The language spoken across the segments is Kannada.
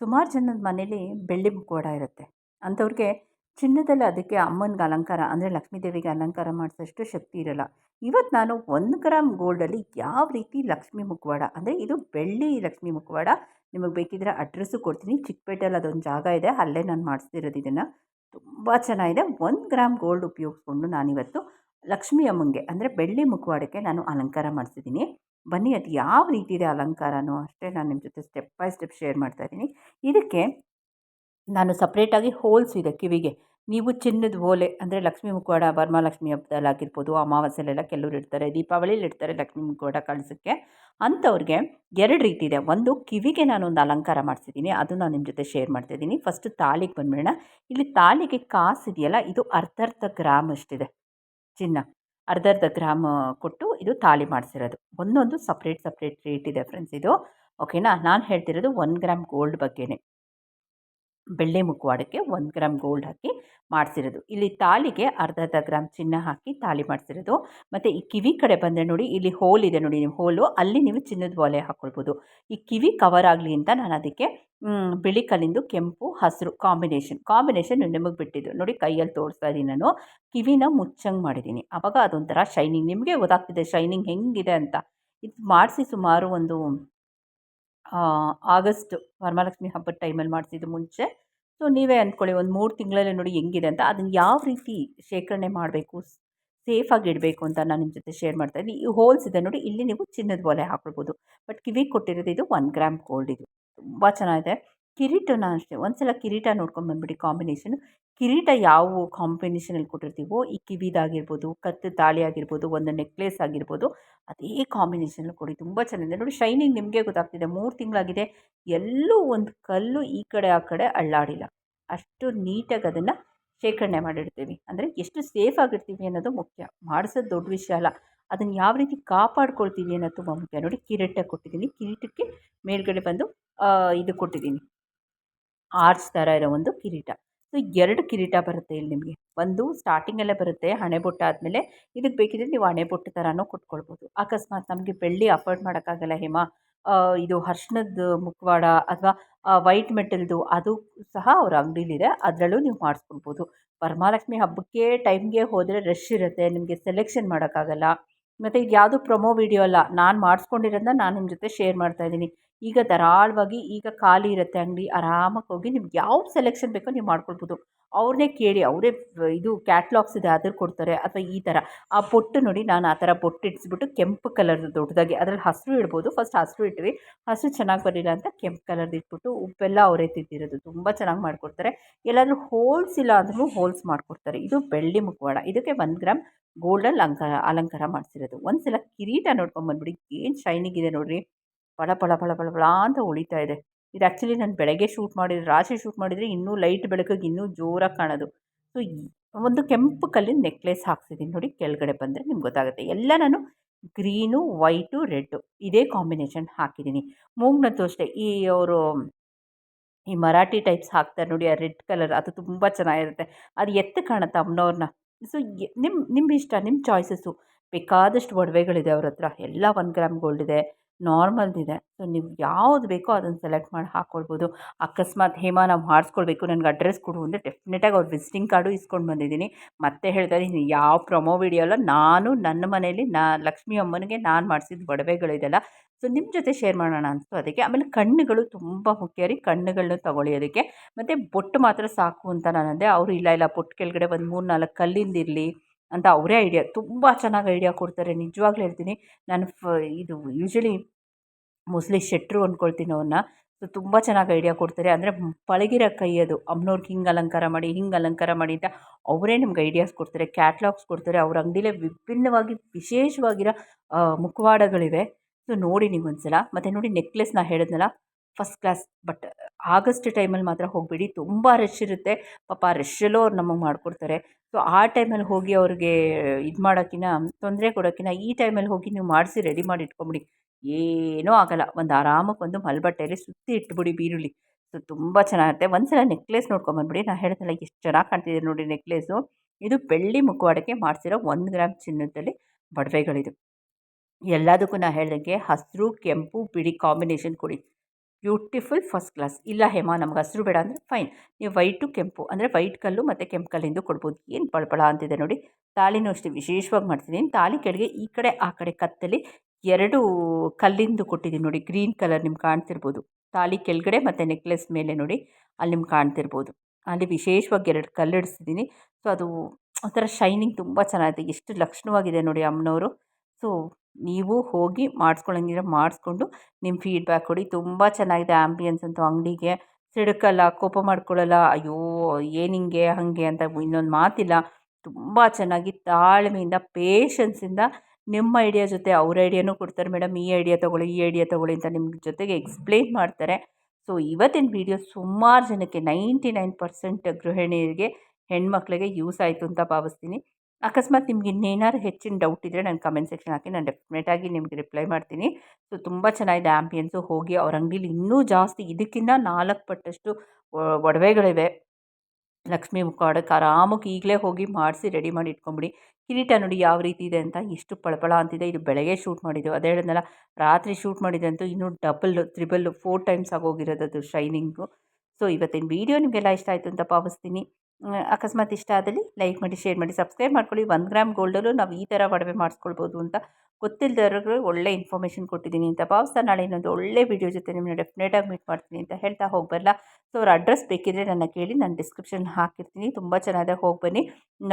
ಸುಮಾರು ಜನದ ಮನೇಲಿ ಬೆಳ್ಳಿ ಮುಖವಾಡ ಇರುತ್ತೆ. ಅಂಥವ್ರಿಗೆ ಚಿನ್ನದಲ್ಲಿ ಅದಕ್ಕೆ ಅಮ್ಮನಿಗೆ ಅಲಂಕಾರ, ಅಂದರೆ ಲಕ್ಷ್ಮೀ ದೇವಿಗೆ ಅಲಂಕಾರ ಮಾಡಿಸೋಷ್ಟು ಶಕ್ತಿ ಇರೋಲ್ಲ. ಇವತ್ತು ನಾನು ಒಂದು ಗ್ರಾಮ್ ಗೋಲ್ಡಲ್ಲಿ ಯಾವ ರೀತಿ ಲಕ್ಷ್ಮೀ ಮುಖವಾಡ, ಅಂದರೆ ಇದು ಬೆಳ್ಳಿ ಲಕ್ಷ್ಮೀ ಮುಖವಾಡ, ನಿಮಗೆ ಬೇಕಿದ್ರೆ ಅಡ್ರೆಸ್ಸು ಕೊಡ್ತೀನಿ. ಚಿಕ್ಕಪೇಟೆಯಲ್ಲಿ ಅದೊಂದು ಜಾಗ ಇದೆ, ಅಲ್ಲೇ ನಾನು ಮಾಡಿಸ್ತಿರೋದು ಇದನ್ನು. ತುಂಬ ಚೆನ್ನಾಗಿದೆ. ಒಂದು ಗ್ರಾಮ್ ಗೋಲ್ಡ್ ಉಪಯೋಗಿಸ್ಕೊಂಡು ನಾನಿವತ್ತು ಲಕ್ಷ್ಮೀ ಅಮ್ಮಂಗೆ, ಅಂದರೆ ಬೆಳ್ಳಿ ಮುಖವಾಡಕ್ಕೆ ನಾನು ಅಲಂಕಾರ ಮಾಡಿಸಿದ್ದೀನಿ. ಬನ್ನಿ, ಅದು ಯಾವ ರೀತಿ ಇದೆ ಅಲಂಕಾರನೂ ಅಷ್ಟೇ ನಾನು ನಿಮ್ಮ ಜೊತೆ ಸ್ಟೆಪ್ ಬೈ ಸ್ಟೆಪ್ ಶೇರ್ ಮಾಡ್ತಾ ಇದ್ದೀನಿ. ಇದಕ್ಕೆ ನಾನು ಸಪ್ರೇಟಾಗಿ ಹೋಲ್ಸ್ ಇದೆ ಕಿವಿಗೆ. ನೀವು ಚಿನ್ನದ ಓಲೆ ಅಂದರೆ ಲಕ್ಷ್ಮೀ ಮುಖವಾಡ ಬರ್ಮಾಲಕ್ಷ್ಮಿ ಹಬ್ಬದಲ್ಲಿ ಆಗಿರ್ಬೋದು ಅಮಾವಾಸ್ಯೆಲೆಲ್ಲ ಕೆಲವ್ರು ಇಡ್ತಾರೆ, ದೀಪಾವಳಿಲಿ ಇಡ್ತಾರೆ ಲಕ್ಷ್ಮೀ ಮುಖವಾಡ ಕಳಿಸೋಕ್ಕೆ ಅಂಥವ್ರಿಗೆ ಎರಡು ರೀತಿ ಇದೆ. ಒಂದು, ಕಿವಿಗೆ ನಾನೊಂದು ಅಲಂಕಾರ ಮಾಡಿಸಿದ್ದೀನಿ, ಅದು ನಾನು ನಿಮ್ಮ ಜೊತೆ ಶೇರ್ ಮಾಡ್ತಾಯಿದ್ದೀನಿ ಫಸ್ಟ್ ತಾಳಿಗೆ ಬಂದ್ಬಿಡೋಣ. ಇಲ್ಲಿ ತಾಳಿಗೆ ಕಾಸು ಇದೆಯಲ್ಲ ಇದು ಅರ್ಧರ್ಧ ಗ್ರಾಮ್ ಅಷ್ಟಿದೆ ಚಿನ್ನ. ಅರ್ಧರ್ಧ ಗ್ರಾಮ್ ಕೊಟ್ಟು ಇದು ತಾಳಿ ಮಾಡಿಸಿರೋದು. ಒಂದೊಂದು ಸಪ್ರೇಟ್ ಸಪ್ರೇಟ್ ರೇಟ್ ಇದೆ ಫ್ರೆಂಡ್ಸ್ ಇದು. ಓಕೆನಾ ನಾನು ಹೇಳ್ತಿರೋದು ಒನ್ ಗ್ರಾಮ್ ಗೋಲ್ಡ್ ಬಗ್ಗೆನೇ. ಬೆಳ್ಳಿ ಮುಖವಾಡಕ್ಕೆ ಒಂದು ಗ್ರಾಮ್ ಗೋಲ್ಡ್ ಹಾಕಿ ಮಾಡಿಸಿರೋದು. ಇಲ್ಲಿ ತಾಳಿಗೆ ಅರ್ಧ ಅರ್ಧ ಗ್ರಾಮ್ ಚಿನ್ನ ಹಾಕಿ ತಾಳಿ ಮಾಡಿಸಿರೋದು. ಮತ್ತು ಈ ಕಿವಿ ಕಡೆ ಬಂದರೆ ನೋಡಿ, ಇಲ್ಲಿ ಹೋಲ್ ಇದೆ ನೋಡಿ ನಿಮ್ಮ ಹೋಲು, ಅಲ್ಲಿ ನೀವು ಚಿನ್ನದ ಒಲೆ ಹಾಕ್ಕೊಳ್ಬೋದು ಈ ಕಿವಿ ಕವರ್ ಆಗಲಿ ಅಂತ ನಾನು ಅದಕ್ಕೆ ಬಿಳಿ ಕಲ್ಲಿಂದು ಕೆಂಪು ಹಸಿರು ಕಾಂಬಿನೇಷನ್ ಕಾಂಬಿನೇಷನ್ ನಿಮಗೆ ಬಿಟ್ಟಿದ್ದು. ನೋಡಿ ಕೈಯಲ್ಲಿ ತೋರಿಸ್ತಾ ಇದ್ದೀನಿ ನಾನು. ಕಿವಿನ ಮುಚ್ಚಂಗೆ ಮಾಡಿದ್ದೀನಿ ಆವಾಗ ಅದೊಂಥರ ಶೈನಿಂಗ್ ನಿಮಗೆ ಗೊತ್ತಾಗ್ತಿದೆ ಶೈನಿಂಗ್ ಹೆಂಗಿದೆ ಅಂತ. ಇದು ಮಾಡಿಸಿ ಸುಮಾರು ಒಂದು ಆಗಸ್ಟ್ ವರಮಹಾಲಕ್ಷ್ಮಿ ಹಬ್ಬದ ಟೈಮಲ್ಲಿ ಮಾಡಿಸಿದ್ದು ಮುಂಚೆ. ಸೊ ನೀವೇ ಅಂದ್ಕೊಳ್ಳಿ ಒಂದು ಮೂರು ತಿಂಗಳಲ್ಲೇ ನೋಡಿ ಹೆಂಗಿದೆ ಅಂತ. ಅದನ್ನು ಯಾವ ರೀತಿ ಶೇಖರಣೆ ಮಾಡಬೇಕು ಸೇಫಾಗಿ ಇಡಬೇಕು ಅಂತ ನಾನು ನಿಮ್ಮ ಜೊತೆ ಶೇರ್ ಮಾಡ್ತಾ ಇದ್ದೀನಿ. ಈ ಹೋಲ್ಸ್ ಇದೆ ನೋಡಿ, ಇಲ್ಲಿ ನೀವು ಚಿನ್ನದ ಒಲೆ ಹಾಕ್ಕೊಳ್ಬೋದು ಬಟ್ ಕಿವಿಗೆ ಕೊಟ್ಟಿರೋದು ಇದು ಒನ್ ಗ್ರಾಮ್ ಗೋಲ್ಡ್ ಇದು. ತುಂಬ ಚೆನ್ನಾಗಿದೆ. ಕಿರೀಟನ ಅಷ್ಟೇ ಒಂದು ಸಲ ಕಿರೀಟ ನೋಡ್ಕೊಂಡು ಬಂದ್ಬಿಡಿ ಕಾಂಬಿನೇಷನ್. ಕಿರೀಟ ಯಾವ ಕಾಂಬಿನೇಷನಲ್ಲಿ ಕೊಟ್ಟಿರ್ತೀವೋ, ಈ ಕಿವಿದಾಗಿರ್ಬೋದು, ಕತ್ತು ತಾಳಿ ಆಗಿರ್ಬೋದು, ಒಂದು ನೆಕ್ಲೇಸ್ ಆಗಿರ್ಬೋದು, ಅದೇ ಕಾಂಬಿನೇಷನಲ್ಲಿ ಕೊಡಿ. ತುಂಬ ಚೆನ್ನಾಗಿದೆ. ನೋಡಿ ಶೈನಿಂಗ್ ನಿಮಗೆ ಗೊತ್ತಾಗ್ತಿದೆ. ಮೂರು ತಿಂಗಳಾಗಿದೆ. ಎಲ್ಲೂ ಒಂದು ಕಲ್ಲು ಈ ಕಡೆ, ಆ ಕಡೆ ಅಳ್ಳಾಡಿಲ್ಲ. ಅಷ್ಟು ನೀಟಾಗಿ ಅದನ್ನು ಶೇಖರಣೆ ಮಾಡಿಡ್ತೀವಿ. ಅಂದರೆ ಎಷ್ಟು ಸೇಫ್ ಆಗಿರ್ತೀವಿ ಅನ್ನೋದು ಮುಖ್ಯ. ಮಾಡಿಸೋದು ದೊಡ್ಡ ವಿಷಯ ಅಲ್ಲ. ಅದನ್ನು ಯಾವ ರೀತಿ ಕಾಪಾಡ್ಕೊಳ್ತೀವಿ ಅನ್ನೋದು ತುಂಬ ಮುಖ್ಯ. ನೋಡಿ, ಕಿರೀಟ ಕೊಟ್ಟಿದ್ದೀನಿ. ಕಿರೀಟಕ್ಕೆ ಮೇಲ್ಗಡೆ ಬಂದು ಇದು ಕೊಟ್ಟಿದ್ದೀನಿ. ಆರ್ಚ್ ಥರ ಇರೋ ಒಂದು ಕಿರೀಟ. ಸೊ, ಎರಡು ಕಿರೀಟ ಬರುತ್ತೆ ಇಲ್ಲಿ ನಿಮಗೆ. ಒಂದು ಸ್ಟಾರ್ಟಿಂಗಲ್ಲೇ ಬರುತ್ತೆ, ಹಣೆ ಆದಮೇಲೆ ಇದಕ್ಕೆ ಬೇಕಿದ್ರೆ ನೀವು ಹಣೆ ಬೊಟ್ಟು ಥರನೂ ಕೊಟ್ಕೊಳ್ಬೋದು. ಅಕಸ್ಮಾತ್ ನಮಗೆ ಬೆಳ್ಳಿ ಅಫೋರ್ಡ್ ಮಾಡೋಕ್ಕಾಗಲ್ಲ ಹೇಮಾ. ಇದು ಅರ್ಶಿಣದ ಮುಖವಾಡ ಅಥವಾ ವೈಟ್ ಮೆಟಲ್ದು ಅದು ಸಹ ಅವ್ರ ಅಂಗಡಿಲಿದೆ, ಅದರಲ್ಲೂ ನೀವು ಮಾಡಿಸ್ಕೊಳ್ಬೋದು. ವರಮಹಾಲಕ್ಷ್ಮಿ ಹಬ್ಬಕ್ಕೆ ಟೈಮ್ಗೆ ಹೋದರೆ ರಶ್ ಇರುತ್ತೆ, ನಿಮಗೆ ಸೆಲೆಕ್ಷನ್ ಮಾಡೋಕ್ಕಾಗಲ್ಲ. ಮತ್ತು ಇದು ಯಾವುದು ಪ್ರೊಮೋ ವಿಡಿಯೋ ಅಲ್ಲ, ನಾನು ಮಾಡಿಸ್ಕೊಂಡಿರೋದನ್ನ ನಾನು ನಿಮ್ಮ ಜೊತೆ ಶೇರ್ ಮಾಡ್ತಾಯಿದ್ದೀನಿ ಈಗ ಧಾರಾಳವಾಗಿ ಈಗ ಖಾಲಿ ಇರುತ್ತೆ ಅಂಗಡಿ, ಆರಾಮಾಗಿ ಹೋಗಿ ನಿಮ್ಗೆ ಯಾವ ಸೆಲೆಕ್ಷನ್ ಬೇಕೋ ನೀವು ಮಾಡ್ಕೊಳ್ಬೋದು. ಅವ್ರನ್ನೇ ಕೇಳಿ, ಅವರೇ ಇದು ಕ್ಯಾಟ್ಲಾಗ್ಸ್ ಇದೆ, ಅದ್ರ ಕೊಡ್ತಾರೆ ಅಥವಾ ಈ ಥರ. ಆ ಪೊಟ್ಟು ನೋಡಿ ನಾನು ಆ ಥರ ಬೊಟ್ಟು ಇಡಿಸ್ಬಿಟ್ಟು ಕೆಂಪು ಕಲರ್ದು ದೊಡ್ಡದಾಗಿ ಅದರಲ್ಲಿ ಹಸಿರು ಇಡ್ಬೋದು. ಫಸ್ಟ್ ಹಸಿರು ಇಟ್ವಿ. ಹಸಿರು ಚೆನ್ನಾಗಿ ಬರಲಿಲ್ಲ ಅಂತ ಕೆಂಪು ಕಲರ್ದು ಇಟ್ಬಿಟ್ಟು ಉಪ್ಪೆಲ್ಲ ಅವರೇ ತಿದ್ದಿರೋದು ತುಂಬ ಚೆನ್ನಾಗಿ ಮಾಡಿಕೊಡ್ತಾರೆ. ಎಲ್ಲಾದರೂ ಹೋಲ್ಸ್ ಇಲ್ಲ ಅಂದ್ರೂ ಹೋಲ್ಸ್ ಮಾಡಿಕೊಡ್ತಾರೆ. ಇದು ಬೆಳ್ಳಿ ಮುಖವಾಡ. ಇದಕ್ಕೆ ಒಂದು ಗ್ರಾಮ್ ಗೋಲ್ಡಲ್ಲಿ ಅಲಂಕಾರ ಅಲಂಕಾರ ಮಾಡಿಸಿರೋದು. ಒಂದು ಸಲ ಕಿರೀಟ ನೋಡ್ಕೊಂಬಂದ್ಬಿಡಿ. ಏನು ಶೈನಿಂಗ್ ಇದೆ ನೋಡಿರಿ. ಪಳ ಪಳ ಪಳ ಅಂತ ಉಳಿತಾ ಇದೆ. ಇದು ಆ್ಯಕ್ಚುಲಿ ನಾನು ಬೆಳಗ್ಗೆ ಶೂಟ್ ಮಾಡಿದ್ರೆ ರಾಶಿ ಶೂಟ್ ಮಾಡಿದರೆ ಇನ್ನೂ ಲೈಟ್ ಬೆಳಕಿಗೆ ಇನ್ನೂ ಜೋರಾಗಿ ಕಾಣೋದು. ಸೊ ಒಂದು ಕೆಂಪು ಕಲ್ಲಿನ ನೆಕ್ಲೆಸ್ ಹಾಕ್ಸಿದ್ದೀನಿ ನೋಡಿ, ಕೆಳಗಡೆ ಬಂದರೆ ನಿಮ್ಗೆ ಗೊತ್ತಾಗುತ್ತೆ. ಎಲ್ಲ ನಾನು ಗ್ರೀನು ವೈಟು ರೆಡ್ಡು ಇದೇ ಕಾಂಬಿನೇಷನ್ ಹಾಕಿದ್ದೀನಿ ಮೂಗ್ನದ್ದು ಅಷ್ಟೇ. ಈ ಅವರು, ಈ ಮರಾಠಿ ಟೈಪ್ಸ್ ಹಾಕ್ತಾರೆ ನೋಡಿ, ಆ ರೆಡ್ ಕಲರ್ ಅದು ತುಂಬ ಚೆನ್ನಾಗಿರುತ್ತೆ. ಅದು ಎತ್ತು ಕಾಣುತ್ತೆ ಅಮ್ಮನವ್ರನ್ನ. ಸೊ ನಿಮ್ಮ ನಿಮ್ಮ ಇಷ್ಟ ನಿಮ್ಮ ಚಾಯ್ಸಸ್ಸು ಬೇಕಾದಷ್ಟು ಒಡವೆಗಳಿದೆ ಅವ್ರ ಹತ್ರ. ಎಲ್ಲ ಒನ್ ಗ್ರಾಮ್ ಗೋಲ್ಡ್ ಇದೆ. ನಾರ್ಮಲ್ದಿದೆ. ಸೊ, ನೀವು ಯಾವ್ದು ಬೇಕೋ ಅದನ್ನು ಸೆಲೆಕ್ಟ್ ಮಾಡಿ ಹಾಕ್ಕೊಳ್ಬೋದು ಅಕಸ್ಮಾತ್ ಹೇಮಾ ನಾವು ಮಾಡಿಸ್ಕೊಳ್ಬೇಕು ನನಗೆ ಅಡ್ರೆಸ್ ಕೊಡು ಅಂದರೆ ಡೆಫಿನೆಟಾಗಿ ಅವ್ರ ವಿಸಿಟಿಂಗ್ ಕಾರ್ಡು ಇಸ್ಕೊಂಡು ಬಂದಿದ್ದೀನಿ. ಮತ್ತೆ ಹೇಳ್ತಾ ಇದ್ದೀನಿ ಯಾವ ಪ್ರೊಮೋ ವಿಡಿಯೋ ಅಲ್ಲ, ನಾನು ನನ್ನ ಮನೆಯಲ್ಲಿ ನಾ ಲಕ್ಷ್ಮೀ ಅಮ್ಮನಿಗೆ ನಾನು ಮಾಡಿಸಿದ ಒಡವೆಗಳಿದೆಲ್ಲ. ಸೊ ನಿಮ್ಮ ಜೊತೆ ಶೇರ್ ಮಾಡೋಣ ಅನಿಸ್ತು ಅದಕ್ಕೆ. ಆಮೇಲೆ ಕಣ್ಣುಗಳು ತುಂಬ ಮುಖ್ಯ ರೀ ಕಣ್ಣುಗಳನ್ನ ತಗೊಳ್ಳಿ ಅದಕ್ಕೆ. ಮತ್ತು ಬೊಟ್ಟು ಮಾತ್ರ ಸಾಕು ಅಂತ ನಾನು ಅಂದೆ ಅವರು ಇಲ್ಲ ಇಲ್ಲ, ಬೊಟ್ಟು ಕೆಳಗಡೆ ಒಂದು ಮೂರು ನಾಲ್ಕು ಕಲ್ಲಿಂದಿರಲಿ. ಅಂತ ಅವರೇ ಐಡಿಯಾ, ತುಂಬ ಚೆನ್ನಾಗಿ ಐಡಿಯಾ ಕೊಡ್ತಾರೆ. ನಿಜವಾಗ್ಲೂ ಹೇಳ್ತೀನಿ, ನಾನು ಫ, ಇದು ಯೂಶ್ವಲಿ ಮೋಸ್ಟ್ಲಿ ಶೆಟ್ರು ಅಂದ್ಕೊಳ್ತೀನಿ ಅವ್ರನ್ನ. ಸೊ, ತುಂಬ ಚೆನ್ನಾಗಿ ಐಡಿಯಾ ಕೊಡ್ತಾರೆ. ಅಂದರೆ ಪಳಗಿರೋ ಕೈ ಅದು ಅಮ್ಮನವ್ರಿಗೆ ಹಿಂಗೆ ಅಲಂಕಾರ ಮಾಡಿ, ಹಿಂಗೆ ಅಲಂಕಾರ ಮಾಡಿ ಅಂತ ಅವರೇ ನಿಮ್ಗೆ ಐಡಿಯಾಸ್ ಕೊಡ್ತಾರೆ, ಕ್ಯಾಟ್ಲಾಗ್ಸ್ ಕೊಡ್ತಾರೆ. ಅವ್ರ ಅಂಗಡಿಲೇ ವಿಭಿನ್ನವಾಗಿ ವಿಶೇಷವಾಗಿರೋ ಮುಖವಾಡಗಳಿವೆ. ಸೊ, ನೋಡಿ ನೀವು ಒಂದ್ಸಲ ಮತ್ತು ನೋಡಿ ನೆಕ್ಲೆಸ್ ನಾ ಹೇಳಿದ್ನಲ್ಲ, ಫಸ್ಟ್ ಕ್ಲಾಸ್ ಬಟ್ ಆಗಸ್ಟ್ ಟೈಮಲ್ಲಿ ಮಾತ್ರ ಹೋಗಬೇಡಿ. ತುಂಬ ರಶ್ ಇರುತ್ತೆ. ಪಾಪ ರಶ್ಶಲ್ಲೂ ಅವ್ರು ನಮಗೆ ಮಾಡಿಕೊಡ್ತಾರೆ. ಸೊ ಆ ಟೈಮಲ್ಲಿ ಹೋಗಿ ಅವ್ರಿಗೆ ಇದು ಮಾಡೋಕ್ಕಿಂತ ತೊಂದರೆ ಕೊಡೋಕ್ಕಿಂತ ಈ ಟೈಮಲ್ಲಿ ಹೋಗಿ ನೀವು ಮಾಡಿಸಿ ರೆಡಿ ಮಾಡಿ ಇಟ್ಕೊಂಬಿಡಿ. ಏನೂ ಆಗೋಲ್ಲ. ಒಂದು ಆರಾಮಾಗಿ ಒಂದು ಮಲ್ಬಟ್ಟೆಯಲ್ಲಿ ಸುತ್ತಿ ಇಟ್ಬಿಡಿ ಬೀರುಳ್ಳಿ ಸೊ ತುಂಬ ಚೆನ್ನಾಗಿರುತ್ತೆ ಒಂದು ಸಲ ನೆಕ್ಲೆಸ್ ನೋಡ್ಕೊಂಬಂದ್ಬಿಡಿ ನಾನು ಹೇಳ್ತಲ್ಲ ಎಷ್ಟು ಚೆನ್ನಾಗಿ ಕಾಣ್ತಿದೆ ನೋಡಿ ನೆಕ್ಲೆಸು ಇದು ಬೆಳ್ಳಿ ಮುಖವಾಡಕ್ಕೆ ಮಾಡಿಸಿರೋ ಒಂದು ಗ್ರಾಮ್ ಚಿನ್ನದಲ್ಲಿ ಬಡವೆಗಳಿದು. ಎಲ್ಲದಕ್ಕೂ ನಾನು ಹೇಳ್ದಂಗೆ ಹಸಿರು, ಕೆಂಪು, ಬಿಳಿ ಕಾಂಬಿನೇಷನ್ ಕೊಡಿ. Beautiful first class. ಇಲ್ಲ ಹೇಮಾ, ನಮ್ಗೆ ಹಸಿರು ಬೇಡ ಅಂದರೆ ಫೈನ್. ನೀವು ವೈಟು ಕೆಂಪು, ಅಂದರೆ ವೈಟ್ ಕಲ್ಲು ಮತ್ತು ಕೆಂಪು ಕಲ್ಲಿಂದು ಕೊಡ್ಬೋದು. ಏನು ಪಳಪಳ ಅಂತಿದೆ ನೋಡಿ. ತಾಳಿನೂ ಅಷ್ಟೇ ವಿಶೇಷವಾಗಿ ಮಾಡ್ತಿದ್ದೀನಿ. ತಾಳಿ ಕೆಳಗೆ ಈ ಕಡೆ, ಆ ಕಡೆ ಕತ್ತಲ್ಲಿ ಎರಡು ಕಲ್ಲಿಂದು ಕೊಟ್ಟಿದ್ದೀನಿ ನೋಡಿ. ಗ್ರೀನ್ ಕಲರ್ ನಿಮ್ಗೆ ಕಾಣ್ತಿರ್ಬೋದು. ತಾಳಿ ಕೆಳಗಡೆ ಮತ್ತು ನೆಕ್ಲೆಸ್ ಮೇಲೆ ನೋಡಿ, ಅಲ್ಲಿ ನಿಮ್ಗೆ ಕಾಣ್ತಿರ್ಬೋದು. ಅಲ್ಲಿ ವಿಶೇಷವಾಗಿ ಎರಡು ಕಲ್ಲು ಇಡಿಸಿದ್ದೀನಿ. ಸೊ ಅದು ಒಂಥರ ಶೈನಿಂಗ್ ತುಂಬ ಚೆನ್ನಾಗಿದೆ. ಎಷ್ಟು ಲಕ್ಷಣವಾಗಿದೆ ನೋಡಿ ಅಮ್ಮನವರು. ಸೊ ನೀವು ಹೋಗಿ ಮಾಡಿಸ್ಕೊಳ್ಳಂಗಿದ್ರೆ ಮಾಡಿಸ್ಕೊಂಡು ನಿಮ್ಮ ಫೀಡ್ಬ್ಯಾಕ್ ಕೊಡಿ. ತುಂಬ ಚೆನ್ನಾಗಿದೆ ಆ್ಯಂಬಿಯನ್ಸ್ ಅಂತ ಅಂಗಡಿಗೆ. ಸಿಡುಕಲ್ಲ, ಕೋಪ ಮಾಡ್ಕೊಳ್ಳಲ್ಲ ಅಯ್ಯೋ, ಏನು ಹಿಂಗೆ, ಹಾಗೆ ಅಂತ ಇನ್ನೊಂದು ಮಾತಿಲ್ಲ. ತುಂಬ ಚೆನ್ನಾಗಿ ತಾಳ್ಮೆಯಿಂದ ಪೇಷನ್ಸಿಂದ ನಿಮ್ಮ ಐಡಿಯಾ ಜೊತೆ ಅವ್ರ ಐಡಿಯಾನೂ ಕೊಡ್ತಾರೆ ಮೇಡಮ್ ಈ ಐಡಿಯಾ ತೊಗೊಳ್ಳಿ, ಈ ಐಡಿಯಾ ತೊಗೊಳ್ಳಿ ಅಂತ ನಿಮ್ಮ ಜೊತೆಗೆ ಎಕ್ಸ್ಪ್ಲೇನ್ ಮಾಡ್ತಾರೆ. ಸೊ ಇವತ್ತಿನ ವಿಡಿಯೋ ಸುಮಾರು ಜನಕ್ಕೆ ನೈಂಟಿ ನೈನ್ ಪರ್ಸೆಂಟ್ ಗೃಹಿಣಿಯರಿಗೆ ಹೆಣ್ಮಕ್ಳಿಗೆ ಯೂಸ್ ಆಯಿತು ಅಂತ ಭಾವಿಸ್ತೀನಿ. ಅಕಸ್ಮಾತ್ ನಿಮ್ಗೆ ಇನ್ನೇನಾದ್ರು ಹೆಚ್ಚಿನ ಡೌಟ್ ಇದ್ದರೆ ನಾನು ಕಮೆಂಟ್ ಸೆಕ್ಷನ್ ಹಾಕಿ, ನಾನು ಡೆಫಿನೆಟಾಗಿ ನಿಮಗೆ ರಿಪ್ಲೈ ಮಾಡ್ತೀನಿ. ಸೊ ತುಂಬ ಚೆನ್ನಾಗಿದೆ ಆ್ಯಂಬಿಯನ್ಸು ಹೋಗಿ ಅವ್ರ ಅಂಗಡೀಲಿ ಇನ್ನೂ ಜಾಸ್ತಿ ಇದಕ್ಕಿಂತ ನಾಲ್ಕು ಪಟ್ಟಷ್ಟು ಒಡವೆಗಳಿವೆ. ಲಕ್ಷ್ಮೀ ಮುಖವಾಡಕ್ಕೆ ಆರಾಮಾಗಿ ಈಗಲೇ ಹೋಗಿ ಮಾಡಿಸಿ ರೆಡಿ ಮಾಡಿ ಇಟ್ಕೊಂಬಿಡಿ. ಕಿರೀಟ ನೋಡಿ ಯಾವ ರೀತಿ ಇದೆ ಅಂತ ಎಷ್ಟು ಪಳಪಳ ಅಂತಿದೆ, ಇದು ಬೆಳಗ್ಗೆ ಶೂಟ್ ಮಾಡಿದ್ದು. ಅದೇ ಹೇಳಿದ್ನಲ್ಲ, ರಾತ್ರಿ ಶೂಟ್ ಮಾಡಿದೆ ಅಂತೂ ಇನ್ನೂ ಡಬಲ್ ತ್ರಿಬಲ್ಲು ಫೋರ್ ಟೈಮ್ಸ್ ಆಗೋಗಿರೋದು ಅದು ಶೈನಿಂಗು ಸೊ ಇವತ್ತಿನ ವೀಡಿಯೋ ನಿಮಗೆಲ್ಲ ಇಷ್ಟ ಆಯಿತು ಅಂತ ಭಾವಿಸ್ತೀನಿ. ಅಕಸ್ಮಾತ್ ಇಷ್ಟ ಆದಲ್ಲಿ ಲೈಕ್ ಮಾಡಿ ಶೇರ್ ಮಾಡಿ ಸಬ್ಸ್ಕ್ರೈಬ್ ಮಾಡ್ಕೊಳ್ಳಿ. ಒಂದು ಗ್ರಾಮ್ ಗೋಲ್ಡಲ್ಲೂ ನಾವು ಈ ಥರ ಒಡವೆ ಮಾಡಿಸ್ಕೊಳ್ಬೋದು ಅಂತ ಗೊತ್ತಿಲ್ಲದವ್ರಿಗೂ ಒಳ್ಳೆ ಇನ್ಫಾರ್ಮೇಷನ್ ಕೊಟ್ಟಿದ್ದೀನಿ ಅಂತ ಭಾವಿಸ್ತಾ ನಾಳೆ ಇನ್ನೊಂದು ಒಳ್ಳೆ ವೀಡಿಯೋ ಜೊತೆ ನಿಮ್ಮನ್ನ ಡೆಫಿನೆಟಾಗಿ ಮೀಟ್ ಮಾಡ್ತೀನಿ ಅಂತ ಹೇಳ್ತಾ ಹೋಗ್ಬರಲ್ಲ ಸೊ ಅವ್ರ ಅಡ್ರೆಸ್ ಬೇಕಿದ್ರೆ ನನ್ನ ಕೇಳಿ, ನಾನು ಡಿಸ್ಕ್ರಿಪ್ಷನ್ ಹಾಕಿರ್ತೀನಿ. ತುಂಬ ಚೆನ್ನಾಗಿದೆ ಹೋಗಿ ಬನ್ನಿ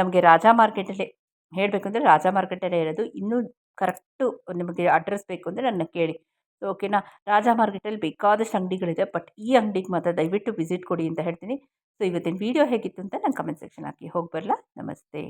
ನಮಗೆ ರಾಜಾ ಮಾರ್ಕೆಟಲ್ಲಿ ಹೇಳಬೇಕು ಅಂದರೆ ರಾಜಾ ಮಾರ್ಕೆಟಲ್ಲೇ ಇರೋದು. ಇನ್ನೂ ಕರೆಕ್ಟು ನಿಮಗೆ ಅಡ್ರೆಸ್ ಬೇಕು ಅಂದರೆ ನನ್ನ ಕೇಳಿ. ಓಕೆನಾ ರಾಜಾ ಮಾರ್ಕೆಟಲ್ಲಿ ಬೇಕಾದಷ್ಟು ಅಂಗಡಿಗಳಿದೆ ಬಟ್ ಈ ಅಂಗಡಿಗೆ ಮಾತ್ರ ದಯವಿಟ್ಟು ವಿಸಿಟ್ ಕೊಡಿ ಅಂತ ಹೇಳ್ತೀನಿ. ಸೊ ಇವತ್ತಿನ ವೀಡಿಯೋ ಹೇಗಿತ್ತು ಅಂತ ನಾನು ಕಮೆಂಟ್ ಸೆಕ್ಷನ್ ಹಾಕಿ ಹೋಗಿ ಬರಲಾ. ನಮಸ್ತೆ.